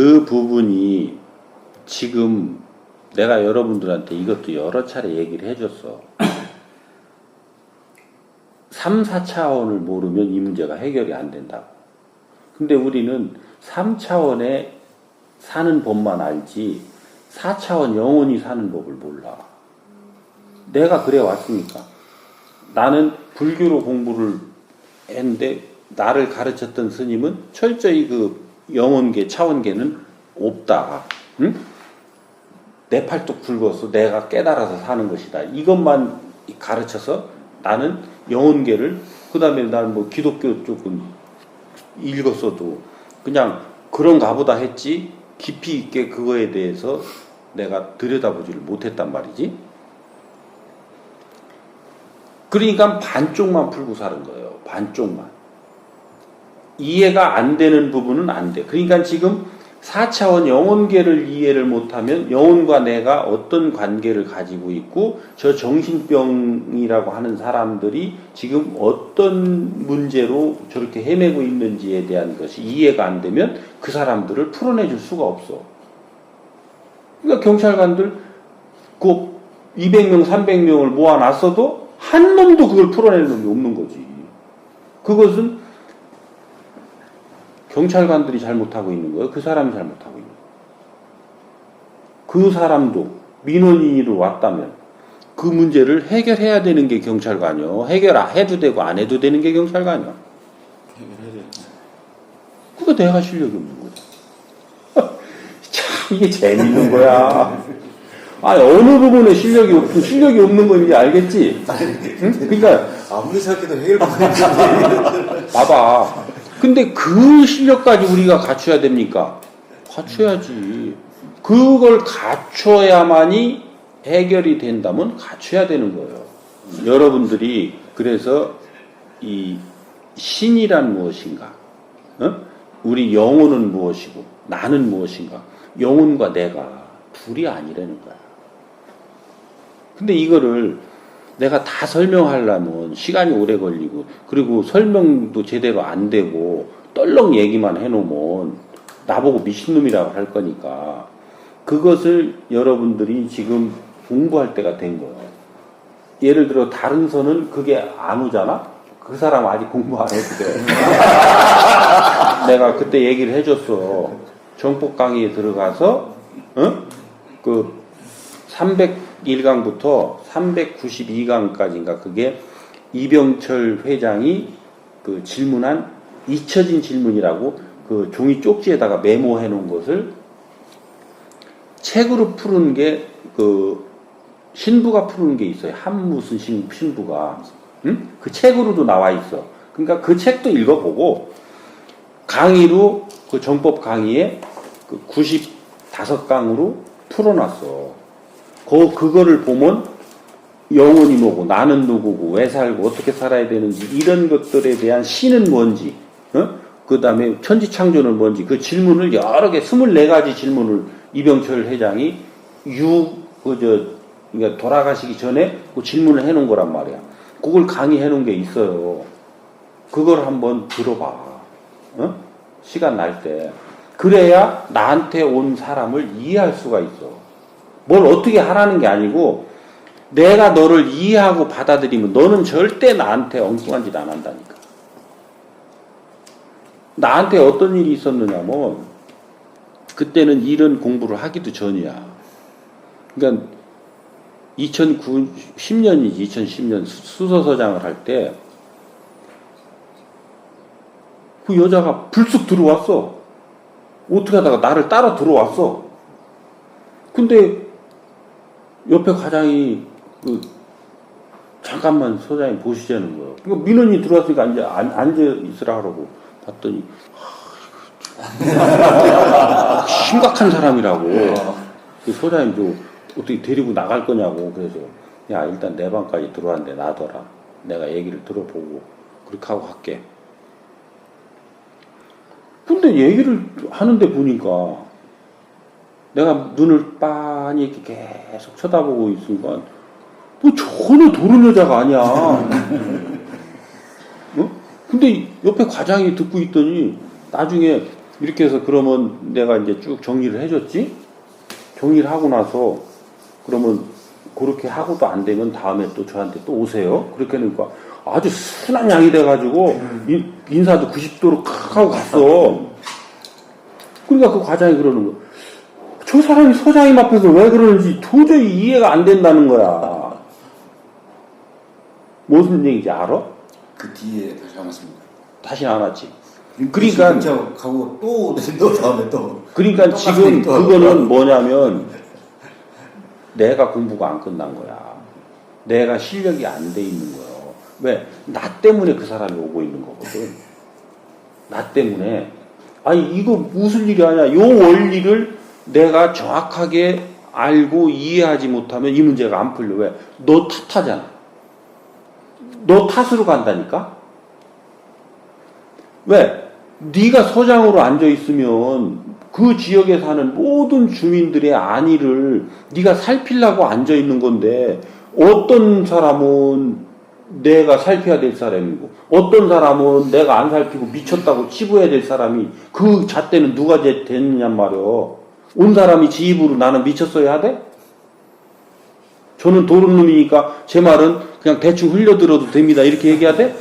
그 부분이 지금 내가 여러분들한테 이것도 여러 차례 얘기를 해줬어. 3, 4차원을 모르면 이 문제가 해결이 안 된다고. 근데 우리는 3차원에 사는 법만 알지 4차원 영원히 사는 법을 몰라. 내가 그래 왔으니까. 나는 불교로 공부를 했는데 나를 가르쳤던 스님은 철저히 그 영혼계, 차원계는 없다. 응? 내 팔뚝 굵어서 내가 깨달아서 사는 것이다. 이것만 가르쳐서 나는 영혼계를 그 다음에 나는 뭐 기독교 쪽은 읽었어도 그냥 그런가 보다 했지 깊이 있게 그거에 대해서 내가 들여다보지를 못했단 말이지. 그러니까 반쪽만 풀고 사는 거예요. 반쪽만. 이해가 안 되는 부분은 안 돼. 그러니까 지금 4차원 영혼계를 이해를 못하면 영혼과 내가 어떤 관계를 가지고 있고 저 정신병이라고 하는 사람들이 지금 어떤 문제로 저렇게 헤매고 있는지에 대한 것이 이해가 안 되면 그 사람들을 풀어내줄 수가 없어. 그러니까 경찰관들 그 200명, 300명을 모아놨어도 한 놈도 그걸 풀어낼 놈이 없는 거지. 그것은 경찰관들이 잘못하고 있는 거예요. 그 사람이 잘못하고 있는 거예요. 그 사람도 민원인으로 왔다면 그 문제를 해결해야 되는 게 경찰관이요. 해결 안 해도 되고 안 해도 되는 게 경찰관이요. 그거 내가 실력이 없는 거죠. 참 이게 재밌는 거야. 아니 어느 부분에 실력이 없고 실력이 없는 건지 알겠지? 응? 그러니까 아무리 생각해도 해결방안이 봐봐. 근데 그 실력까지 우리가 갖춰야 됩니까? 갖춰야지. 그걸 갖춰야만이 해결이 된다면 갖춰야 되는 거예요. 여러분들이 그래서 이 신이란 무엇인가? 어? 우리 영혼은 무엇이고 나는 무엇인가? 영혼과 내가 둘이 아니라는 거야. 근데 이거를 내가 다 설명하려면 시간이 오래 걸리고 그리고 설명도 제대로 안 되고 떨렁 얘기만 해놓으면 나보고 미친놈이라고 할 거니까 그것을 여러분들이 지금 공부할 때가 된 거예요. 예를 들어 다른 선은 그게 안 오잖아? 그 사람 아직 공부 안 돼. 내가 그때 얘기를 해줬어. 정법 강의에 들어가서 어? 그 301강부터 392강까지인가 그게 이병철 회장이 그 질문한 잊혀진 질문이라고 그 종이 쪽지에다가 메모해 놓은 것을 책으로 푸는 게 그 신부가 푸는 게 있어요. 한 무슨 신, 신부가. 응? 그 책으로도 나와 있어. 그러니까 그 책도 읽어보고 강의로 그 정법 강의에 그 95강으로 풀어놨어. 그, 그거를 보면 영혼이 뭐고 나는 누구고 왜 살고 어떻게 살아야 되는지 이런 것들에 대한 신은 뭔지 어? 그 다음에 천지창조는 뭔지 그 질문을 여러 개 24가지 질문을 이병철 회장이 유 그저 그러니까 돌아가시기 전에 그 질문을 해놓은 거란 말이야. 그걸 강의해 놓은 게 있어요. 그걸 한번 들어봐. 어? 시간 날 때. 그래야 나한테 온 사람을 이해할 수가 있어 뭘 어떻게 하라는 게 아니고 내가 너를 이해하고 받아들이면 너는 절대 나한테 엉뚱한 짓 안 한다니까. 나한테 어떤 일이 있었느냐면 그때는 이런 공부를 하기도 전이야. 그러니까 2009, 10년이지 2010년 수서서장을 할 때 그 여자가 불쑥 들어왔어. 어떻게 하다가 나를 따라 들어왔어. 근데 옆에 과장이 그 잠깐만 소장님 보시자는 거예요. 그러니까 민원이 들어왔으니까 앉아, 앉, 앉아 있으라 그러고 봤더니 하, 심각한 사람이라고. 그 소장님 저 어떻게 데리고 나갈 거냐고 그래서 야 일단 내 방까지 들어왔는데 놔둬라. 내가 얘기를 들어보고 그렇게 하고 갈게. 근데 얘기를 하는데 보니까 내가 눈을 빤히 이렇게 계속 쳐다보고 있으니까 뭐 전혀 도른 여자가 아니야. 어? 근데 옆에 과장이 듣고 있더니 나중에 이렇게 해서 그러면 내가 이제 쭉 정리를 해줬지? 정리를 하고 나서 그러면 그렇게 하고도 안 되면 다음에 또 저한테 또 오세요. 그렇게 하니까 아주 순한 양이 돼가지고 인- 인사도 90도로 칵 하고 갔어. 그러니까 그 과장이 그러는 거. 저 사람이 소장님 앞에서 왜 그러는지 도저히 이해가 안 된다는 거야. 무슨 얘기인지 알아? 그 뒤에 다시 안 왔습니다. 다시 안 왔지. 그러니까 그러니까 가고 또, 또 다음에 또. 그러니까 똑같은 지금 또 그거는. 뭐냐면 내가 공부가 안 끝난 거야. 내가 실력이 안 돼 있는 거예요. 왜? 나 때문에 그 사람이 오고 있는 거거든. 나 때문에. 아니, 이거 무슨 일이 아니야. 요 원리를 내가 정확하게 알고 이해하지 못하면 이 문제가 안 풀려. 왜? 너 탓하잖아. 너 탓으로 간다니까? 왜? 네가 서장으로 앉아 있으면 그 지역에 사는 모든 주민들의 안위를 네가 살피려고 앉아 있는 건데 어떤 사람은 내가 살펴야 될 사람이고 어떤 사람은 내가 안 살피고 미쳤다고 치부해야 될 사람이 그 잣대는 누가 제- 됐느냔 말이오. 온 사람이 지 입으로 나는 미쳤어야 돼? 저는 도른 놈이니까 제 말은 그냥 대충 흘려들어도 됩니다. 이렇게 얘기해야 돼?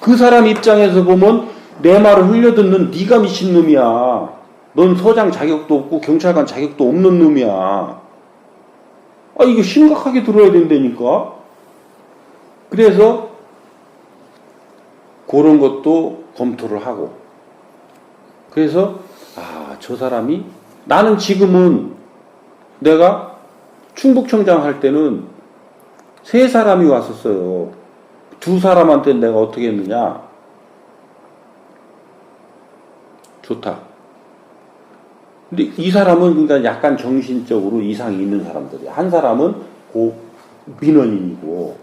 그 사람 입장에서 보면 내 말을 흘려듣는 네가 미친 놈이야. 넌 서장 자격도 없고 경찰관 자격도 없는 놈이야. 아 이거 심각하게 들어야 된다니까. 그래서 그런 것도 검토를 하고. 그래서 아 저 사람이 나는 지금은 내가 충북청장 할 때는 세 사람이 왔었어요. 두 사람한테 내가 어떻게 했느냐? 좋다. 근데 이 사람은 그러니까 약간 정신적으로 이상이 있는 사람들이야. 한 사람은 고 민원인이고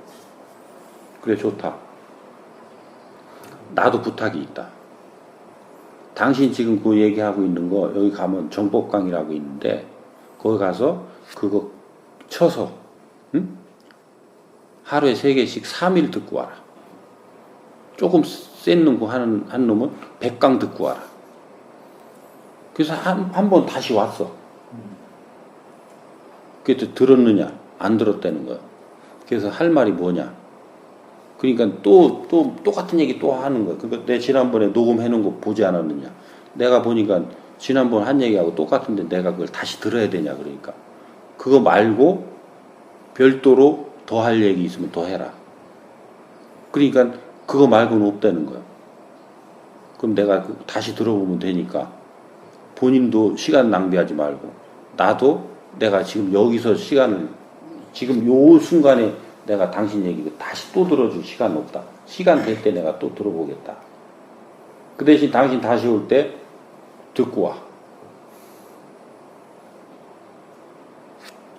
그래 좋다. 나도 부탁이 있다. 당신 지금 그 얘기하고 있는 거 여기 가면 정법강이라고 있는데 거기 가서 그거 쳐서 응? 하루에 세 개씩 3일 듣고 와라. 조금 센 놈고 하는 한 놈은 100강 듣고 와라. 그래서 한 한 번 다시 왔어. 그때 들었느냐? 안 들었다는 거야. 그래서 할 말이 뭐냐? 그러니까 또, 또, 똑같은 얘기 또 하는 거야. 그러니까 내 지난번에 녹음해 놓은 거 보지 않았느냐. 내가 보니까 지난번 한 얘기하고 똑같은데 내가 그걸 다시 들어야 되냐. 그러니까. 그거 말고 별도로 더 할 얘기 있으면 더 해라. 그러니까 그거 말고는 없다는 거야. 그럼 내가 그 다시 들어보면 되니까 본인도 시간 낭비하지 말고 나도 내가 지금 여기서 시간을 지금 요 순간에 내가 당신 얘기를 다시 또 들어줄 시간 없다. 시간 될 때 내가 또 들어보겠다. 그 대신 당신 다시 올 때 듣고 와.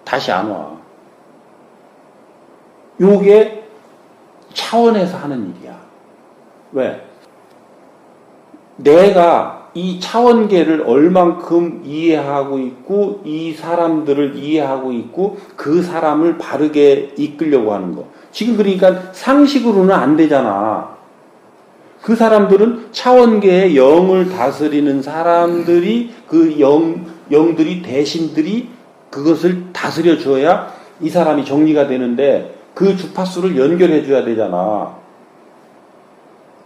다시 안 와. 요게 차원에서 하는 일이야. 왜? 내가 이 차원계를 얼만큼 이해하고 있고 이 사람들을 이해하고 있고 그 사람을 바르게 이끌려고 하는 거. 지금 그러니까 상식으로는 안 되잖아. 그 사람들은 차원계의 영을 다스리는 사람들이 그 영, 영들이 대신들이 그것을 다스려 줘야 이 사람이 정리가 되는데 그 주파수를 연결해 줘야 되잖아.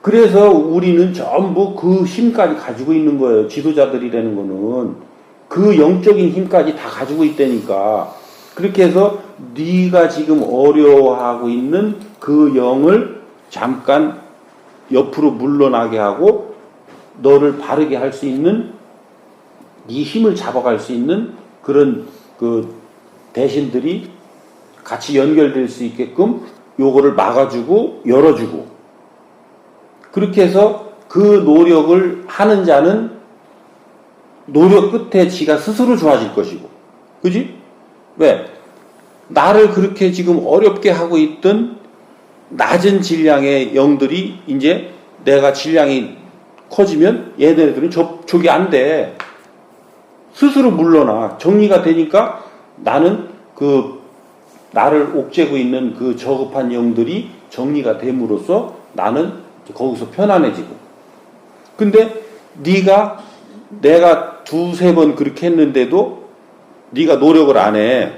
그래서 우리는 전부 그 힘까지 가지고 있는 거예요. 지도자들이라는 거는 그 영적인 힘까지 다 가지고 있다니까. 그렇게 해서 네가 지금 어려워하고 있는 그 영을 잠깐 옆으로 물러나게 하고 너를 바르게 할 수 있는 네 힘을 잡아갈 수 있는 그런 그 대신들이 같이 연결될 수 있게끔 요거를 막아주고 열어주고 그렇게 해서 그 노력을 하는 자는 노력 끝에 지가 스스로 좋아질 것이고 그지? 왜? 나를 그렇게 지금 어렵게 하고 있던 낮은 질량의 영들이 이제 내가 질량이 커지면 얘네들은 접 촉이 안 돼. 스스로 물러나. 정리가 되니까 나는 그 나를 옥죄고 있는 그 저급한 영들이 정리가 됨으로써 나는 거기서 편안해지고. 근데 네가 내가 두세 번 그렇게 했는데도 네가 노력을 안 해.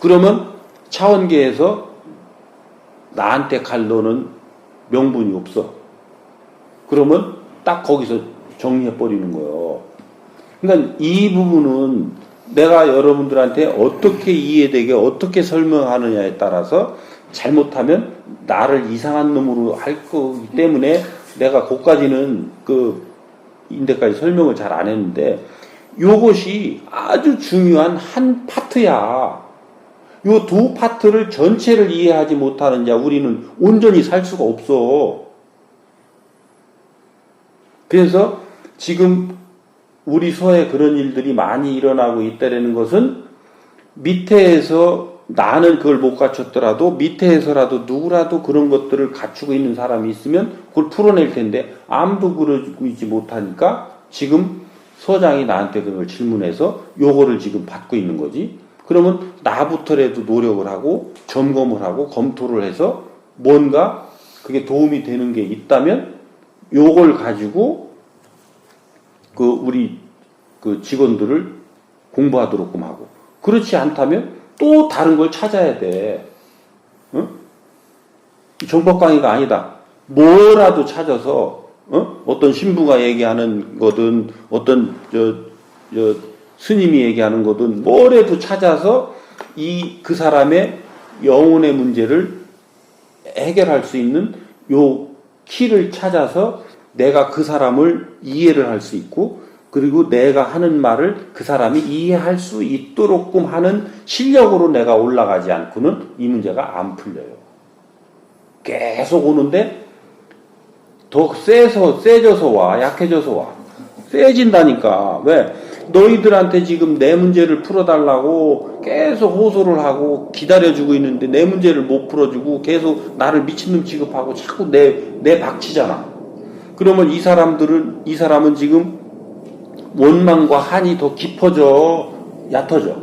그러면 차원계에서 나한테 갈 너는 명분이 없어. 그러면 딱 거기서 정리해 버리는 거예요. 그러니까 이 부분은 내가 여러분들한테 어떻게 이해되게 어떻게 설명하느냐에 따라서 잘못하면 나를 이상한 놈으로 할 거기 때문에 내가 거기까지는 그 인데까지 설명을 잘 안 했는데 요것이 아주 중요한 한 파트야. 요 두 파트를 전체를 이해하지 못하는 자 우리는 온전히 살 수가 없어. 그래서 지금 우리 서에 그런 일들이 많이 일어나고 있다는 것은 밑에에서 나는 그걸 못 갖췄더라도 밑에에서라도 누구라도 그런 것들을 갖추고 있는 사람이 있으면 그걸 풀어낼 텐데 아무도 그러고 있지 못하니까 지금 서장이 나한테 그걸 질문해서 요거를 지금 받고 있는 거지. 그러면 나부터라도 노력을 하고 점검을 하고 검토를 해서 뭔가 그게 도움이 되는 게 있다면 요걸 가지고 그 우리 그 직원들을 공부하도록끔 하고 그렇지 않다면 또 다른 걸 찾아야 돼. 응? 정법 강의가 아니다. 뭐라도 찾아서 어? 어떤 신부가 얘기하는 거든 어떤 저, 저 스님이 얘기하는 거든 뭐라도 찾아서 이 그 사람의 영혼의 문제를 해결할 수 있는 요 키를 찾아서 내가 그 사람을 이해를 할 수 있고 그리고 내가 하는 말을 그 사람이 이해할 수 있도록끔 하는 실력으로 내가 올라가지 않고는 이 문제가 안 풀려요. 계속 오는데 더 세서 세져서 와 약해져서 와 세진다니까 왜 너희들한테 지금 내 문제를 풀어달라고 계속 호소를 하고 기다려주고 있는데 내 문제를 못 풀어주고 계속 나를 미친놈 취급하고 자꾸 내 내 박치잖아. 그러면 이 사람들은 이 사람은 지금 원망과 한이 더 깊어져 얕아져.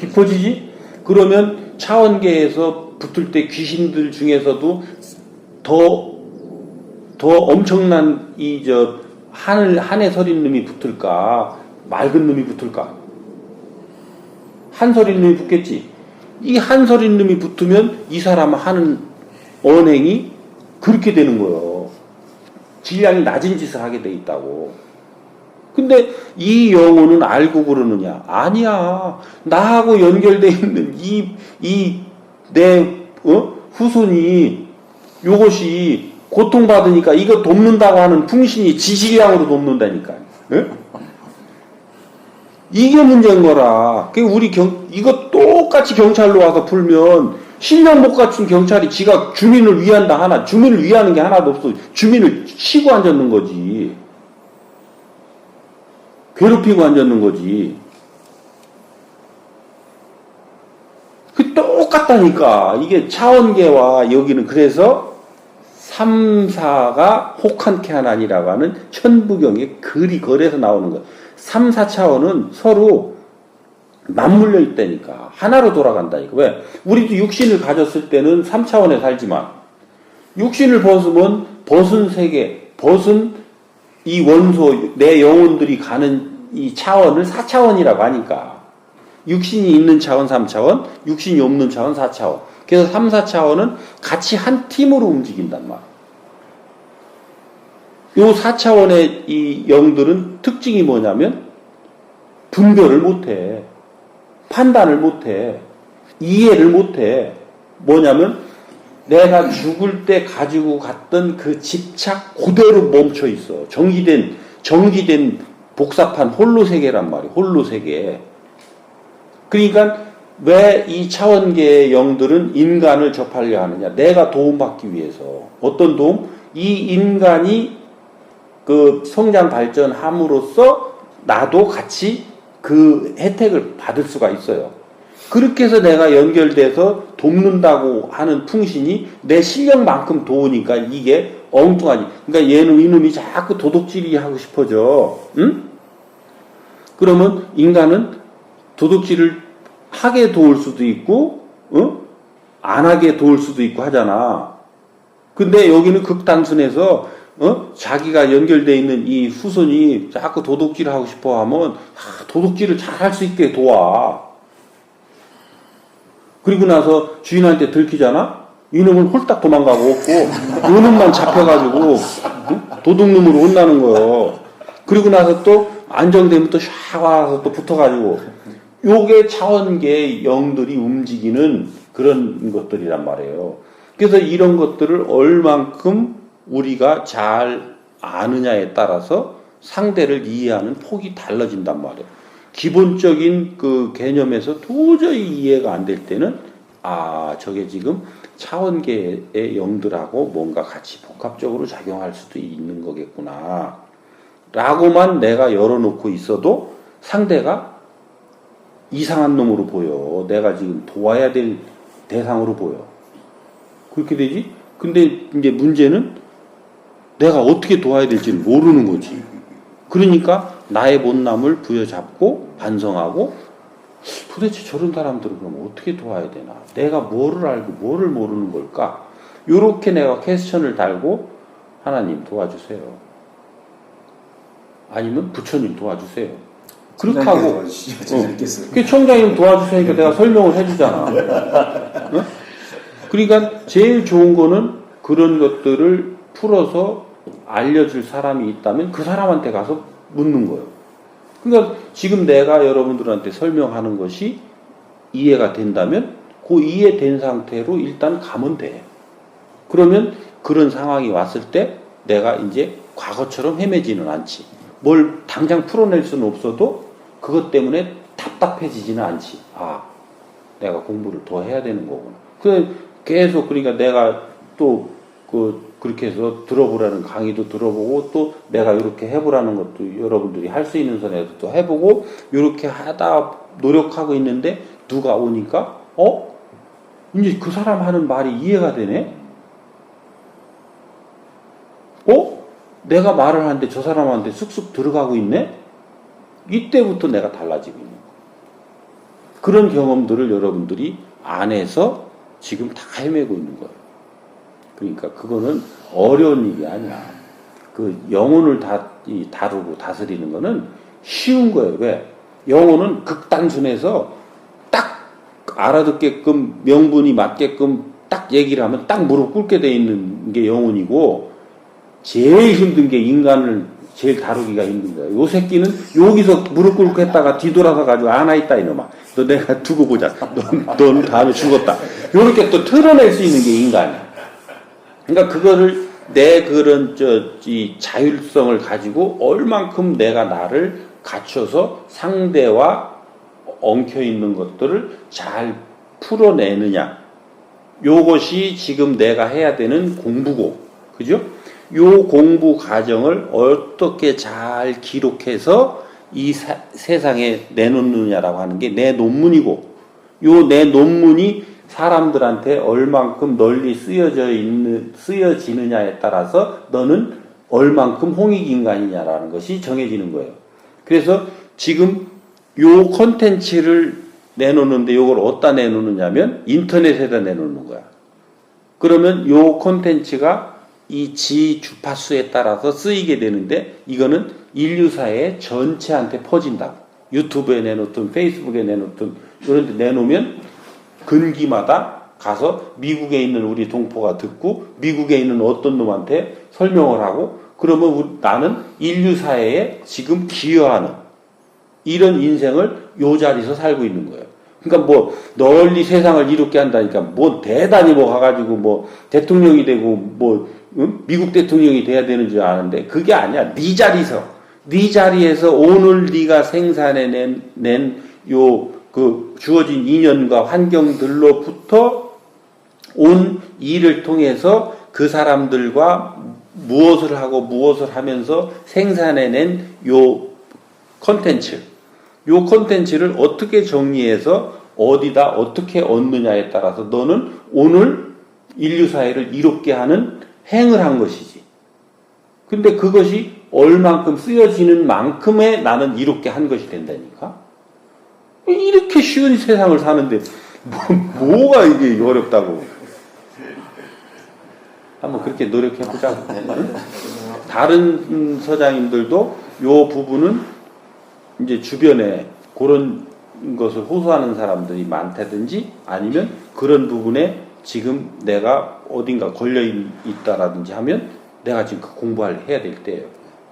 깊어지지? 그러면 차원계에서 붙을 때 귀신들 중에서도 더 더 엄청난 이저 하늘 한에 서린 놈이 붙을까? 맑은 놈이 붙을까? 한 서린 놈이 붙겠지. 이 한 서린 놈이 붙으면 이 사람 하는 언행이 그렇게 되는 거예요 질량이 낮은 짓을 하게 돼 있다고 근데 이 영혼은 알고 그러느냐 아니야 나하고 연결돼 있는 이 이 내 어? 후손이 요것이 고통받으니까 이거 돕는다고 하는 풍신이 지식량으로 돕는다니까. 예? 이게 문제인 거라. 그 우리 경 이거 똑같이 경찰로 와서 풀면 실력 못 갖춘 경찰이 지가 주민을 위한다 하나, 주민을 위하는 게 하나도 없어. 주민을 치고 앉았는 거지. 괴롭히고 앉았는 거지. 그 똑같다니까. 이게 차원계와 여기는 그래서 삼사가 혹한케 하나니라고 하는 천부경의 글이 거래서 나오는 거예요. 삼사 차원은 서로 맞물려 있다니까. 하나로 돌아간다니까. 왜? 우리도 육신을 가졌을 때는 3차원에 살지만, 육신을 벗으면 벗은 세계, 벗은 이 원소, 내 영혼들이 가는 이 차원을 4차원이라고 하니까. 육신이 있는 차원 3차원, 육신이 없는 차원 4차원. 그래서 3, 4차원은 같이 한 팀으로 움직인단 말이야. 요 4차원의 이 영들은 특징이 뭐냐면 분별을 못해. 판단을 못해. 이해를 못해. 뭐냐면 내가 죽을 때 가지고 갔던 그 집착 그대로 멈춰 있어. 정기된, 정기된 복사판 홀로 세계란 말이야. 홀로 세계. 그러니까 왜 이 차원계의 영들은 인간을 접하려 하느냐? 내가 도움받기 위해서. 어떤 도움? 이 인간이 그 성장 발전함으로써 나도 같이 그 혜택을 받을 수가 있어요. 그렇게 해서 내가 연결돼서 돕는다고 하는 풍신이 내 실력만큼 도우니까 이게 엉뚱하지. 그러니까 얘는 이놈이 자꾸 도둑질이 하고 싶어져. 응? 그러면 인간은 도둑질을 하게 도울 수도 있고, 어? 안 하게 도울 수도 있고 하잖아. 근데 여기는 극단순해서 어? 자기가 연결돼 있는 이 후손이 자꾸 도둑질을 하고 싶어 하면 아, 도둑질을 잘 할 수 있게 도와. 그리고 나서 주인한테 들키잖아? 이놈은 홀딱 도망가고 없고, 요놈만 잡혀가지고, 응? 도둑놈으로 혼나는 거예요. 그리고 나서 또 안정되면 또샤 와서 또 붙어가지고, 요게 차원계 영들이 움직이는 그런 것들이란 말이에요. 그래서 이런 것들을 얼만큼 우리가 잘 아느냐에 따라서 상대를 이해하는 폭이 달라진단 말이에요. 기본적인 그 개념에서 도저히 이해가 안 될 때는 아 저게 지금 차원계의 영들하고 뭔가 같이 복합적으로 작용할 수도 있는 거겠구나. 라고만 내가 열어놓고 있어도 상대가 이상한 놈으로 보여. 내가 지금 도와야 될 대상으로 보여. 그렇게 되지? 근데 이제 문제는 내가 어떻게 도와야 될지를 모르는 거지 그러니까 나의 못남을 부여잡고 반성하고 도대체 저런 사람들을 그럼 어떻게 도와야 되나? 내가 뭐를 알고 뭐를 모르는 걸까? 요렇게 내가 퀘스천을 달고 하나님 도와주세요. 아니면 부처님 도와주세요. 그렇게 하고. 그 청장님 도와주시니까 내가 설명을 해주잖아. 응? 그러니까 제일 좋은 거는 그런 것들을 풀어서 알려줄 사람이 있다면 그 사람한테 가서 묻는 거예요. 그러니까 지금 내가 여러분들한테 설명하는 것이 이해가 된다면 그 이해된 상태로 일단 가면 돼. 그러면 그런 상황이 왔을 때 내가 이제 과거처럼 헤매지는 않지. 뭘 당장 풀어낼 수는 없어도 그것 때문에 답답해지지는 않지. 아, 내가 공부를 더 해야 되는 거구나. 그 계속 그러니까 내가 또그 그렇게 해서 들어보라는 강의도 들어보고 또 내가 이렇게 해보라는 것도 여러분들이 할 수 있는 선에서 또 해보고 이렇게 하다 노력하고 있는데 누가 오니까 어 이제 그 사람 하는 말이 이해가 되네. 어 내가 말을 하는데 저 사람한테 쑥쑥 들어가고 있네. 이때부터 내가 달라지고 있는. 그런 경험들을 여러분들이 안에서 지금 다 헤매고 있는 거예요. 그러니까 그거는 어려운 일이 아니야. 그 영혼을 다, 이 다루고 다스리는 거는 쉬운 거예요. 왜? 영혼은 극단순해서 딱 알아듣게끔 명분이 맞게끔 딱 얘기를 하면 딱 무릎 꿇게 돼 있는 게 영혼이고 제일 힘든 게 인간을 제일 다루기가 힘든 거야. 요 새끼는 여기서 무릎 꿇고 했다가 뒤돌아서 가지고 안아 있다 이놈아. 너 내가 두고 보자. 넌, 넌 다음에 죽었다. 요렇게 또 틀어낼 수 있는 게 인간이야. 그러니까 그거를 내 그런 저 이 자율성을 가지고 얼만큼 내가 나를 갖춰서 상대와 엉켜 있는 것들을 잘 풀어내느냐. 요것이 지금 내가 해야 되는 공부고. 그죠? 요 공부 과정을 어떻게 잘 기록해서 이 사- 세상에 내놓느냐라고 하는 게 내 논문이고, 요 내 논문이 사람들한테 얼만큼 널리 쓰여져 있는, 쓰여지느냐에 따라서 너는 얼만큼 홍익 인간이냐라는 것이 정해지는 거예요. 그래서 지금 요 컨텐츠를 내놓는데 요걸 어디다 내놓느냐면 인터넷에다 내놓는 거야. 그러면 요 콘텐츠가 이 지 주파수에 따라서 쓰이게 되는데 이거는 인류사의 전체한테 퍼진다고. 유튜브에 내놓든 페이스북에 내놓든 이런 데 내놓으면 근기마다 가서 미국에 있는 우리 동포가 듣고 미국에 있는 어떤 놈한테 설명을 하고 그러면 우리- 나는 인류 사회에 지금 기여하는 이런 인생을 요 자리에서 살고 있는 거예요. 그러니까 뭐 널리 세상을 이롭게 한다니까 뭐 대단히 뭐 가가지고 뭐 대통령이 되고 뭐 응? 미국 대통령이 돼야 되는 줄 아는데 그게 아니야. 네 자리에서 네 자리에서 오늘 네가 생산해낸 낸 요 그 주어진 인연과 환경들로부터 온 일을 통해서 그 사람들과 무엇을 하고 무엇을 하면서 생산해낸 요 컨텐츠, 요 컨텐츠를 어떻게 정리해서 어디다 어떻게 얻느냐에 따라서 너는 오늘 인류 사회를 이롭게 하는 행을 한 것이지. 근데 그것이 얼만큼 쓰여지는 만큼의 나는 이롭게 한 것이 된다니까. 이렇게 쉬운 세상을 사는데 뭐, 뭐가 이게 어렵다고. 한번 그렇게 노력해 보자고. 다른 서장님들도 요 부분은 이제 주변에 그런 것을 호소하는 사람들이 많다든지 아니면 그런 부분에 지금 내가 어딘가 걸려 있- 있다라든지 하면 내가 지금 그 공부를 해야 될 때예요.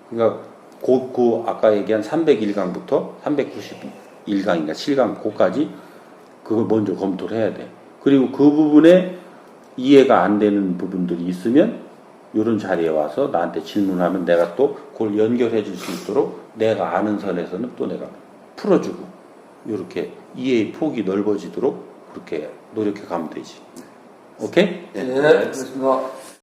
그러니까 그, 그 아까 얘기한 301강부터 391강인가 7강 고까지 그걸 먼저 검토를 해야 돼. 그리고 그 부분에 이해가 안 되는 부분들이 있으면 이런 자리에 와서 나한테 질문하면 내가 또 그걸 연결해 줄 수 있도록 내가 아는 선에서는 또 내가 풀어주고 이렇게 이해의 폭이 넓어지도록 그렇게 노력해 가면 되지. 오케이? 예, 알겠습니다.